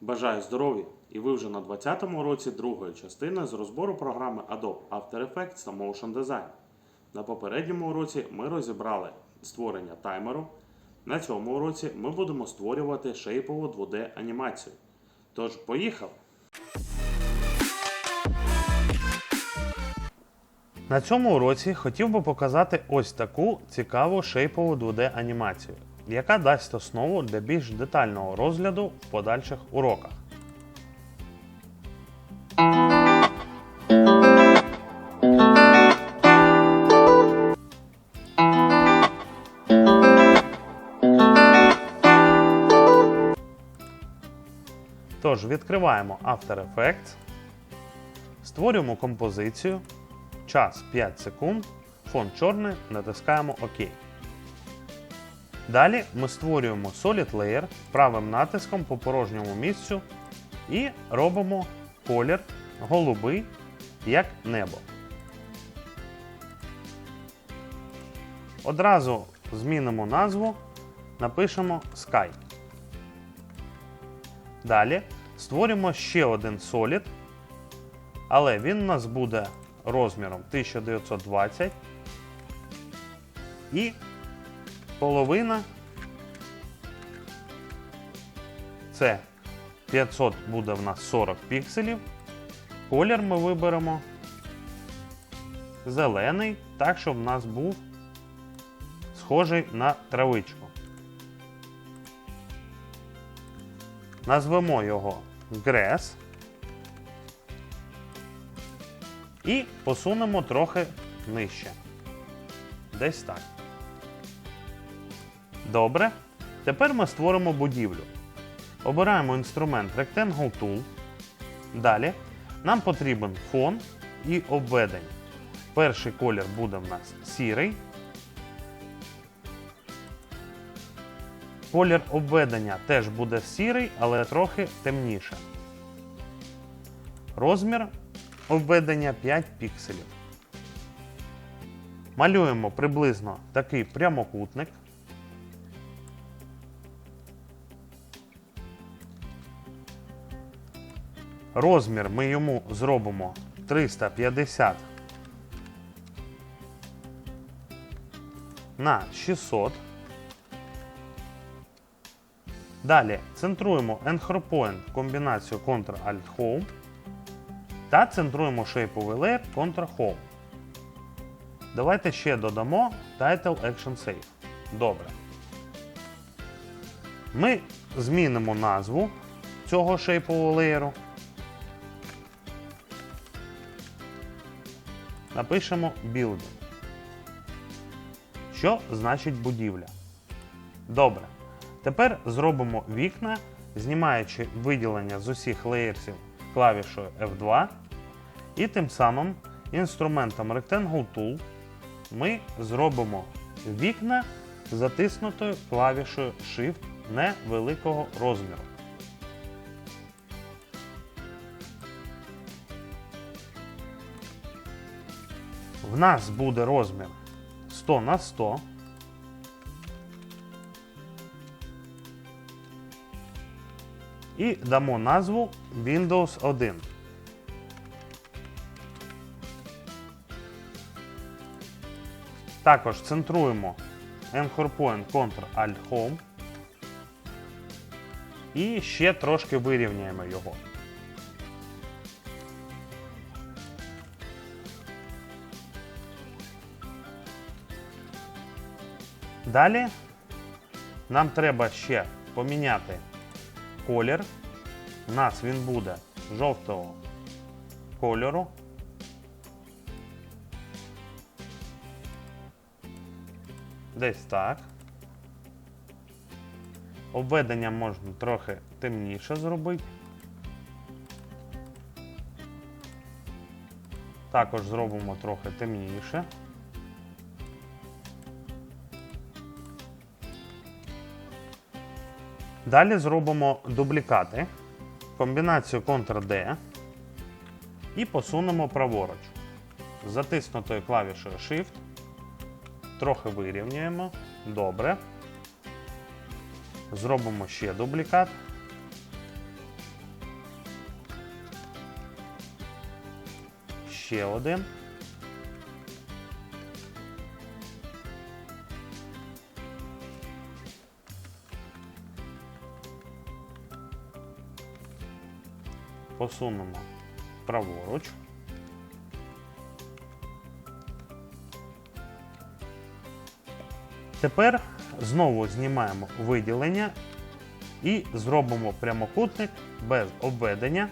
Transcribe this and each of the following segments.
Бажаю здоров'я! І ви вже на 20-му році другої частини з розбору програми Adobe After Effects та Motion Design. На попередньому уроці ми розібрали створення таймеру. На цьому уроці ми будемо створювати шейпову 2D анімацію. Тож, поїхали! На цьому уроці хотів би показати ось таку цікаву шейпову 2D анімацію, яка дасть основу для більш детального розгляду в подальших уроках. Тож, відкриваємо After Effects, створюємо композицію, час 5 секунд, фон чорний, натискаємо ОК. Далі ми створюємо Solid Layer правим натиском по порожньому місцю і робимо колір голубий, як небо. Одразу змінимо назву, напишемо Sky. Далі створимо ще один Solid, але він у нас буде розміром 1920 і половина це 500 буде в нас 40 пікселів. Колір ми виберемо зелений, так, щоб в нас був схожий на травичку. Назвемо його Grass і посунемо трохи нижче. Десь так. Добре. Тепер ми створимо будівлю. Обираємо інструмент Rectangle Tool. Далі нам потрібен фон і обведення. Перший колір буде в нас сірий. Колір обведення теж буде сірий, але трохи темніше. Розмір обведення 5 пікселів. Малюємо приблизно такий прямокутник. Розмір ми йому зробимо 350 на 600. Далі центруємо EnchorPoint комбінацію Ctrl-Alt-Home та центруємо Shapeовий Layer Ctrl-Home. Давайте ще додамо Title Action Save. Добре. Ми змінимо назву цього шейпового леєру. Напишемо Building. Що значить будівля? Добре. Тепер зробимо вікна, знімаючи виділення з усіх леєрсів клавішою F2. І тим самим інструментом Rectangle Tool ми зробимо вікна затиснутою клавішою Shift невеликого розміру. В нас буде розмір 100 на 100. І дамо назву Windows 1. Також центруємо Anchor Ctrl-Alt-Home. І ще трошки вирівняємо його. Далі нам треба ще поміняти колір. У нас він буде жовтого кольору. Десь так. Обведення можна трохи темніше зробити. Також зробимо трохи темніше. Далі зробимо дублікати, комбінацію Ctrl-D і посунемо праворуч. Затиснутою клавішою Shift. Трохи вирівнюємо. Добре. Зробимо ще дублікат. Ще один. Посунемо праворуч. Тепер знову знімаємо виділення і зробимо прямокутник без обведення.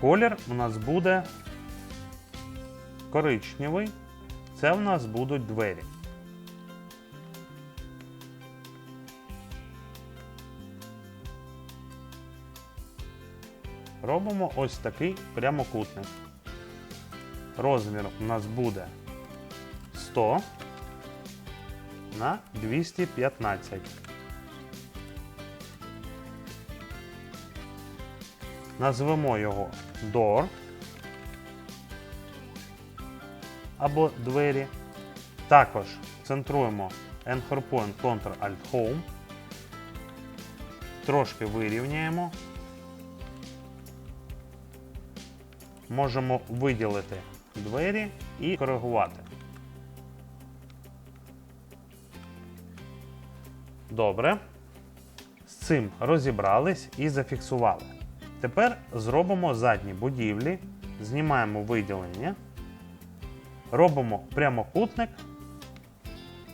Колір у нас буде коричневий. Це в нас будуть двері. Робимо ось такий прямокутник. Розмір у нас буде 100 на 215. Назвемо його Door або двері. Також центруємо Anchor Point Ctrl-Alt Home. Трошки вирівняємо. Можемо виділити двері і коригувати. Добре. З цим розібрались і зафіксували. Тепер зробимо задні будівлі, знімаємо виділення, робимо прямокутник,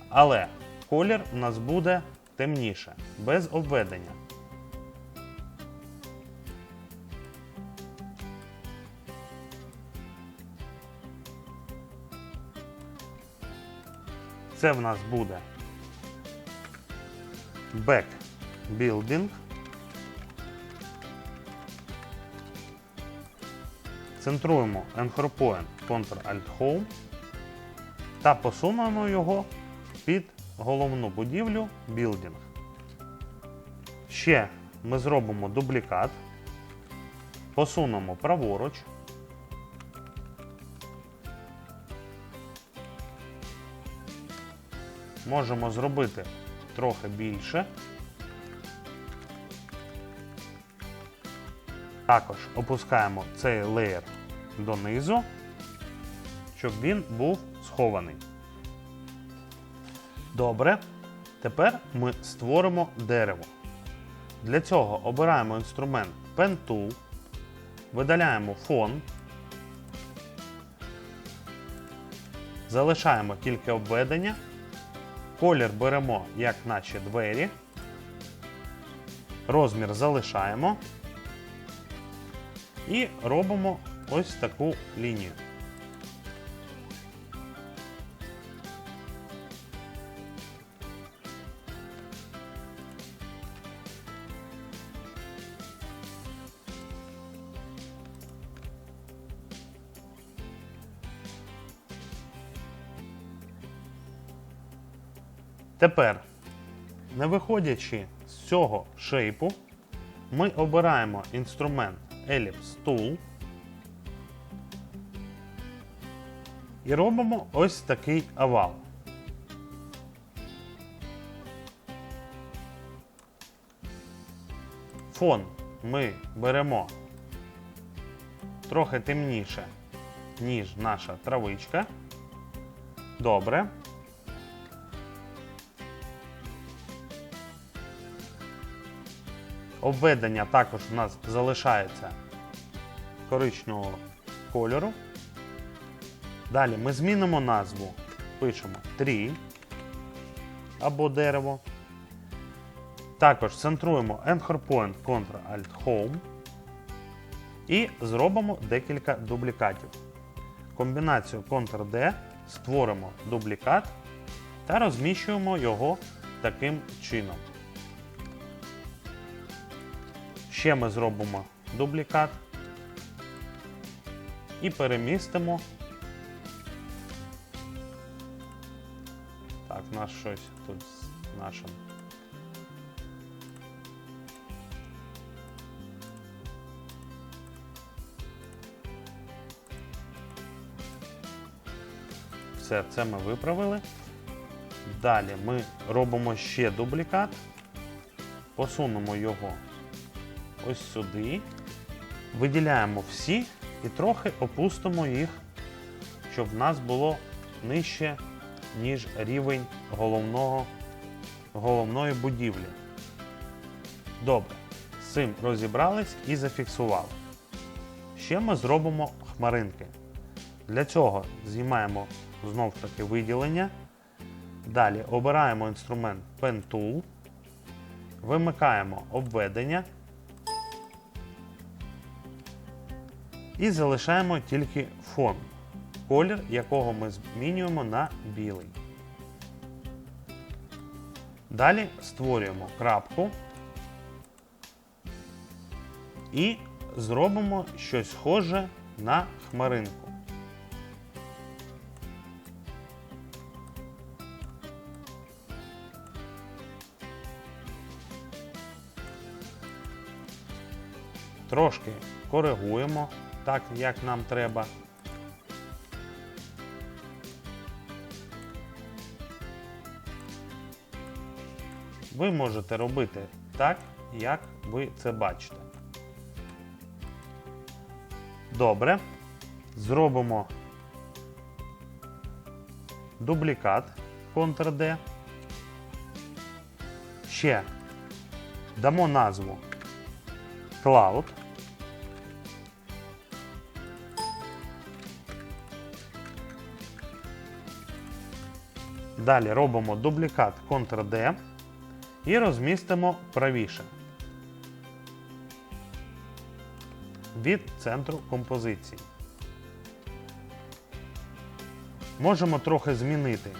але колір у нас буде темніше, без обведення. Це в нас буде Building. Центруємо Anchor Point Ctrl-Alt Home та посунемо його під головну будівлю Building. Ще ми зробимо дублікат, посунемо праворуч. Можемо зробити трохи більше. Також опускаємо цей леєр донизу, щоб він був схований. Добре. Тепер ми створимо дерево. Для цього обираємо інструмент Pen Tool, видаляємо фон, залишаємо тільки обведення. Колір беремо як наші двері. Розмір залишаємо. І робимо ось таку лінію. Тепер, не виходячи з цього шейпу, ми обираємо інструмент Ellipse Tool і робимо ось такий овал. Фон ми беремо трохи темніше, ніж наша травичка. Добре. Обведення також у нас залишається коричневого кольору. Далі ми змінимо назву, пишемо tree або дерево. Також центруємо Anchor Point Ctrl-Alt Home і зробимо декілька дублікатів. Комбінацію Ctrl-D створимо дублікат та розміщуємо його таким чином. Ще ми зробимо дублікат і перемістимо. Так, у нас щось тут з нашим. Все, це ми виправили. Далі ми робимо ще дублікат, посунемо його ось сюди. виділяємо всі і трохи опустимо їх, щоб в нас було нижче, ніж рівень головного, головної будівлі. Добре, з цим розібрались і зафіксували. Ще ми зробимо хмаринки. Для цього знімаємо знов таки виділення. Далі обираємо інструмент Pen Tool, вимикаємо обведення і залишаємо тільки фон, колір якого ми змінюємо на білий. Далі створюємо крапку і зробимо щось схоже на хмаринку. Трошки коригуємо так, як нам треба. Ви можете робити так, як ви це бачите. Добре. Зробимо дублікат Ctrl-D. Ще дамо назву Cloud. Далі робимо дублікат Ctrl-D і розмістимо правіше від центру композиції. Можемо трохи змінити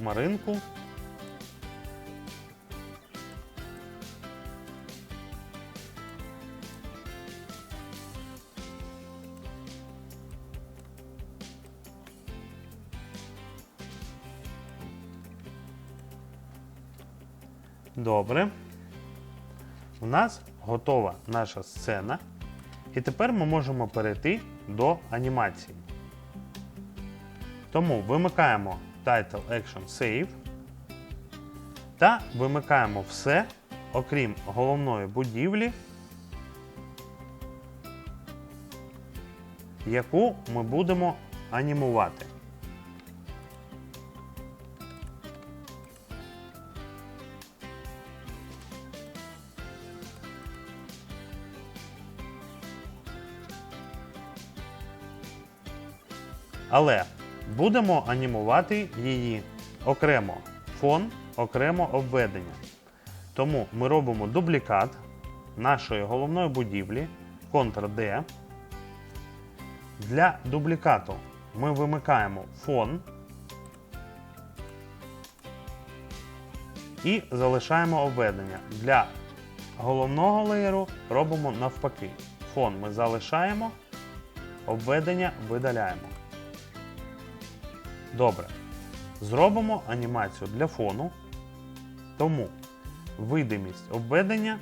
хмаринку. Добре. У нас готова наша сцена. І тепер ми можемо перейти до анімації. Тому вимикаємо Title Action Save та вимикаємо все, окрім головної будівлі, яку ми будемо анімувати. Але будемо анімувати її окремо фон, окремо обведення. Тому ми робимо дублікат нашої головної будівлі Ctrl-D. Для дублікату ми вимикаємо фон і залишаємо обведення. Для головного леєру робимо навпаки. Фон ми залишаємо, обведення видаляємо. Добре. Зробимо анімацію для фону. Тому видимість обведення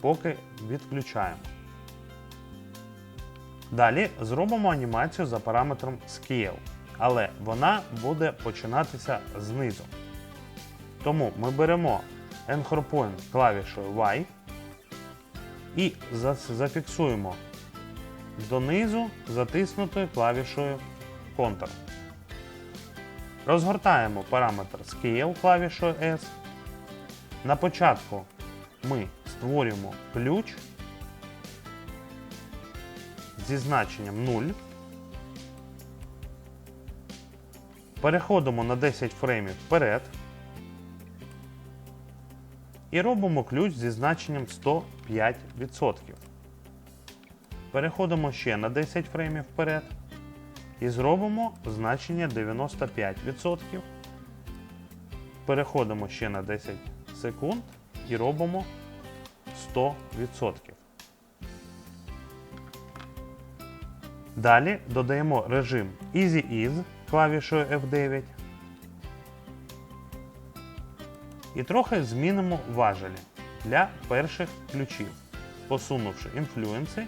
поки відключаємо. Далі зробимо анімацію за параметром Scale, але вона буде починатися знизу. Тому ми беремо Anchor Point клавішою Y і зафіксуємо донизу затиснутою клавішою Ctrl. Розгортаємо параметр Scale клавішою S. На початку ми створюємо ключ зі значенням 0. Переходимо на 10 фреймів вперед. І робимо ключ зі значенням 105%. Переходимо ще на 10 фреймів вперед. І зробимо значення 95%. Переходимо ще на 10 секунд і робимо 100%. Далі додаємо режим Easy Ease клавішою F9. І трохи змінимо важелі для перших ключів. посунувши інфлюенси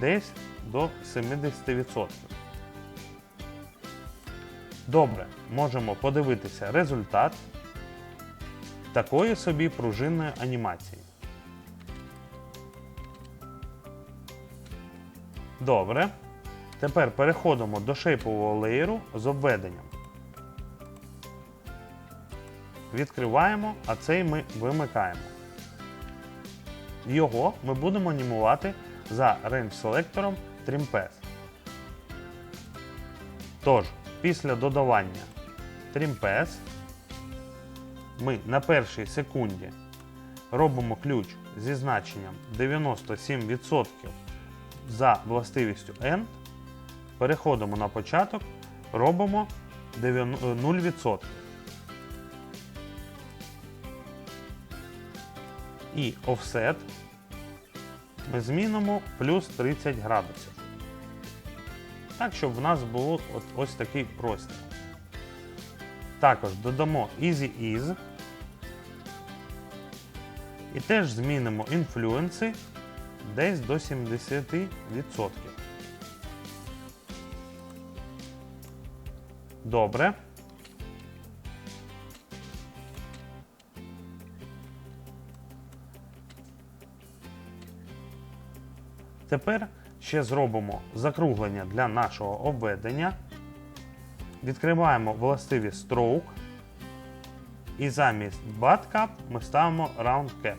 десь до 70%. Добре, можемо подивитися результат такої собі пружинної анімації. Добре. Тепер переходимо до шейпового леєру з обведенням. Відкриваємо, а цей ми вимикаємо. Його ми будемо анімувати за range селектором TrimPath. Тож, після додавання TrimPath ми на першій секунді робимо ключ зі значенням 97% за властивістю End, переходимо на початок, робимо 0%. І offset ми змінимо плюс 30 градусів. Так, щоб в нас було от ось такий простір. Також додамо Easy Ease. І теж змінимо інфлюенси десь до 70%. Добре. Тепер ще зробимо закруглення для нашого обведення. Відкриваємо властиві Stroke. І замість Butt Cap ми ставимо Round Cap.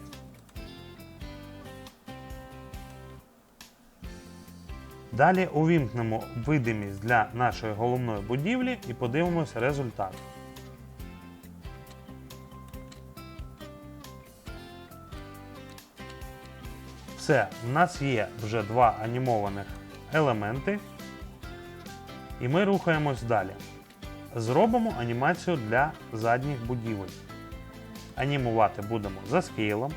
Далі увімкнемо видимість для нашої головної будівлі і подивимось результат. Все, в нас є вже два анімованих елементи. І ми рухаємось далі. Зробимо анімацію для задніх будівель. Анімувати будемо за скейлом,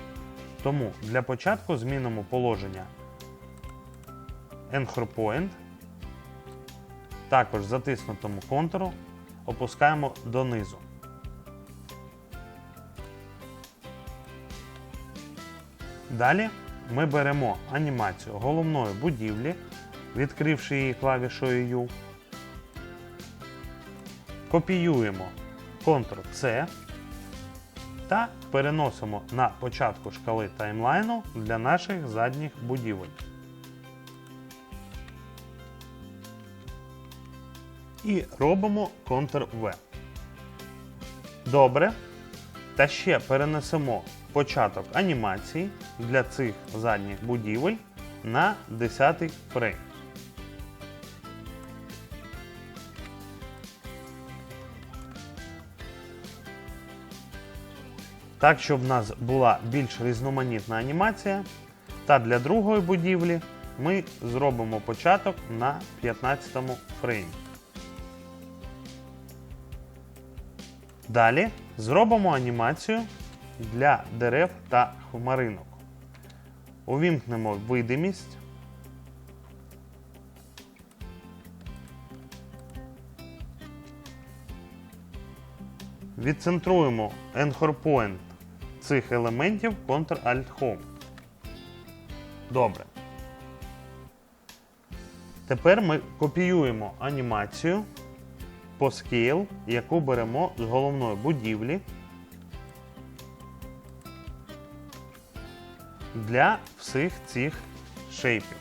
тому для початку змінимо положення Anchor Point. Також затиснутому контуру опускаємо донизу. Далі ми беремо анімацію головної будівлі, відкривши її клавішою U. Копіюємо Ctrl-C та переносимо на початку шкали таймлайну для наших задніх будівель. І робимо Ctrl-V. Добре. Та ще перенесемо початок анімації для цих задніх будівель на 10 фрейм. Так, щоб в нас була більш різноманітна анімація. Та для другої будівлі ми зробимо початок на 15 фреймі. Далі зробимо анімацію для дерев та хмаринок. Увімкнемо видимість. Відцентруємо Anchor Point цих елементів Ctrl-Alt-Home. Добре. Тепер ми копіюємо анімацію по Scale, яку беремо з головної будівлі для всіх цих шейпів.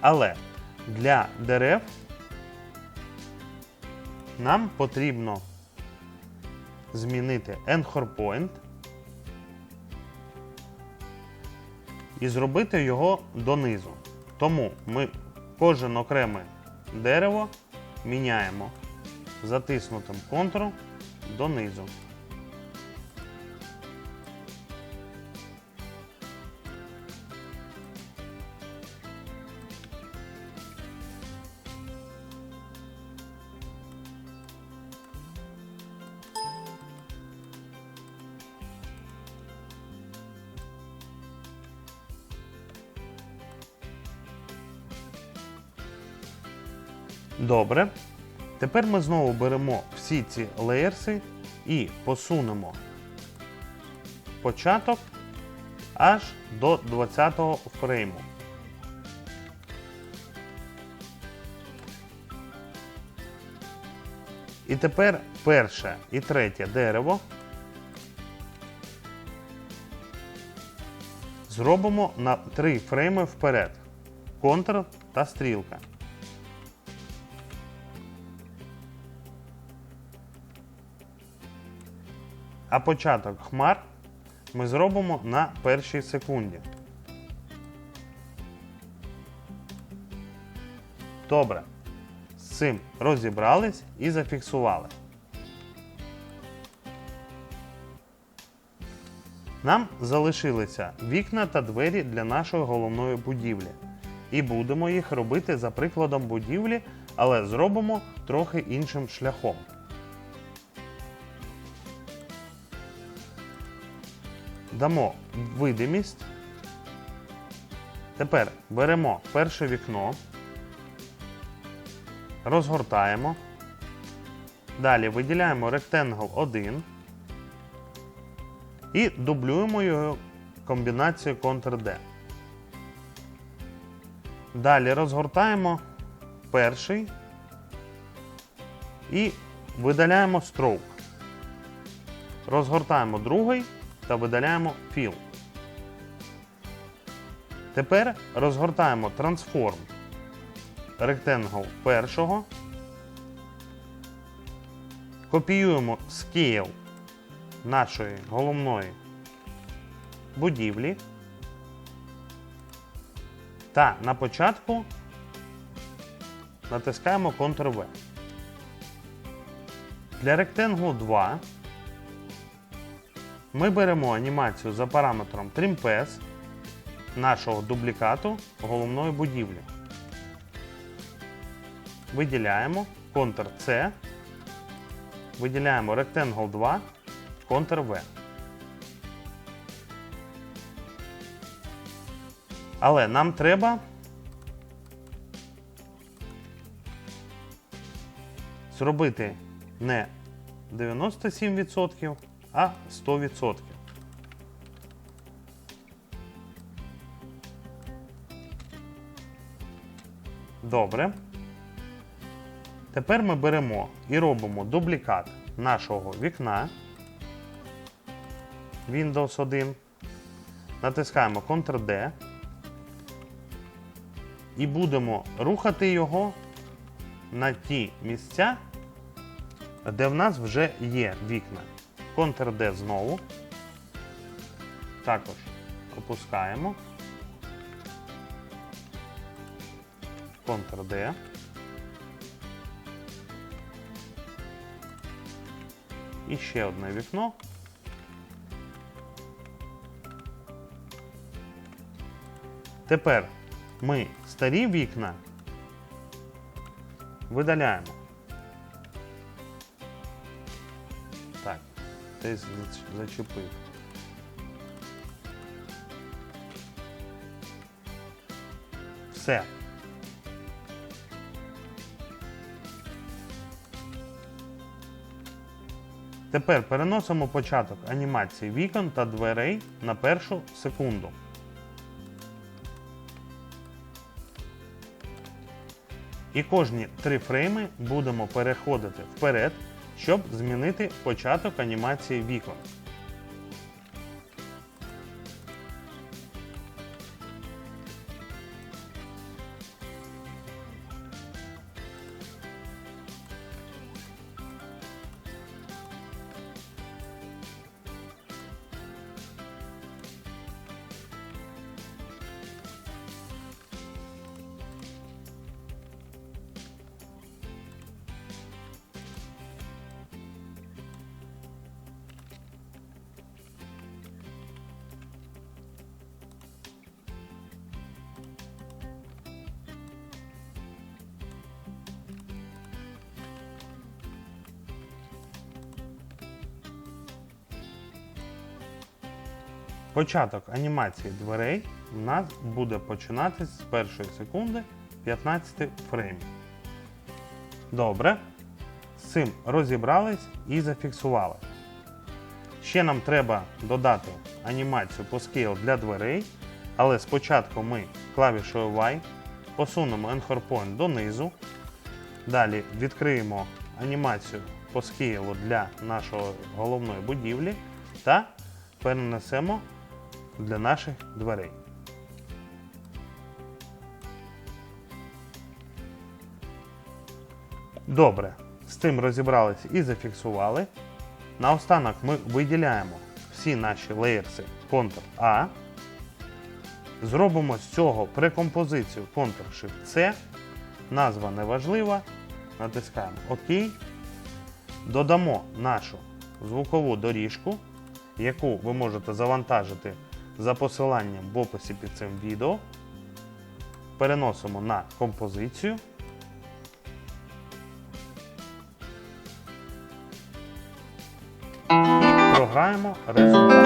Але для дерев нам потрібно змінити Anchor Point і зробити його донизу. Тому ми кожен окреме дерево міняємо затиснутим контуром донизу. Добре. Тепер ми знову беремо всі ці леєрси і посунемо початок аж до 20-го фрейму. І тепер перше і третє дерево зробимо на 3 фрейми вперед. Контр та стрілка. А початок хмар ми зробимо на першій секунді. Добре. З цим розібрались і зафіксували. Нам залишилися вікна та двері для нашої головної будівлі. І будемо їх робити за прикладом будівлі, але зробимо трохи іншим шляхом. Дамо видимість. Тепер беремо перше вікно, розгортаємо. Далі виділяємо Rectangle 1 і дублюємо його комбінацією Ctrl-D. Далі розгортаємо перший і видаляємо stroke. Розгортаємо другий та видаляємо fill. Тепер розгортаємо Transform Rectangle першого. Копіюємо Scale нашої головної будівлі. Та на початку натискаємо Ctrl-V. Для Rectangle 2 ми беремо анімацію за параметром TrimPass нашого дублікату головної будівлі. Виділяємо Ctrl-C, виділяємо Rectangle 2, Ctrl-V. Але нам треба зробити не 97%, а 100%. Добре. Тепер ми беремо і робимо дублікат нашого вікна Windows 1. Натискаємо Ctrl-D і будемо рухати його на ті місця, де в нас вже є вікна. Ctrl-D знову. Також опускаємо. Ctrl-D. І ще одне вікно. Тепер ми старі вікна видаляємо. Десь зачепив. Все. Тепер переносимо початок анімації вікон та дверей на першу секунду. І кожні три фрейми будемо переходити вперед, щоб змінити початок анімації вікон. Початок анімації дверей у нас буде починатись з першої секунди 15 фреймів. Добре. З цим розібрались і зафіксували. Ще нам треба додати анімацію по Scale для дверей, але спочатку ми клавішою Y посунемо Anchor Point донизу. Далі відкриємо анімацію по Scale для нашої головної будівлі та перенесемо для наших дверей. Добре, з цим розібралися і зафіксували. Наостанок ми виділяємо всі наші леєрси Ctrl-A. Зробимо з цього прекомпозицію Ctrl-Shift-C. Назва не важлива. Натискаємо ОК. Додамо нашу звукову доріжку, яку ви можете завантажити за посиланням в описі під цим відео. Переносимо на композицію. програємо результат.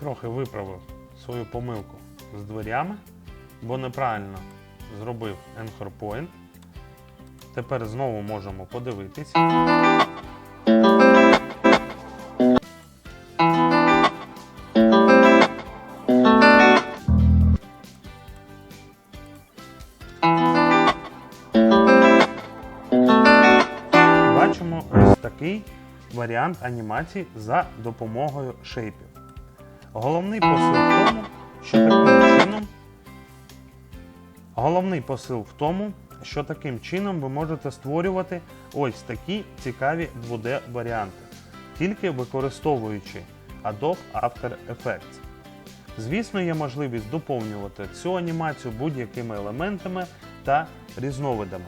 Трохи виправив свою помилку з дверями, бо неправильно зробив Anchor Point. Тепер знову можемо подивитись. Бачимо ось такий варіант анімації за допомогою шейпів. Головний посил в тому, що таким чином Головний посил в тому, що таким чином ви можете створювати ось такі цікаві 2D варіанти, тільки використовуючи Adobe After Effects. Звісно, є можливість доповнювати цю анімацію будь-якими елементами та різновидами.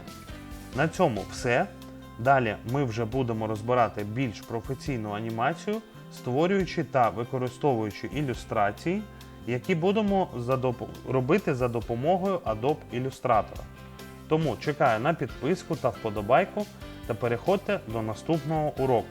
На цьому все. Далі ми вже будемо розбирати більш професійну анімацію, створюючи та використовуючи ілюстрації, які будемо робити за допомогою Adobe Illustrator. Тому чекаю на підписку та вподобайку та переходьте до наступного уроку.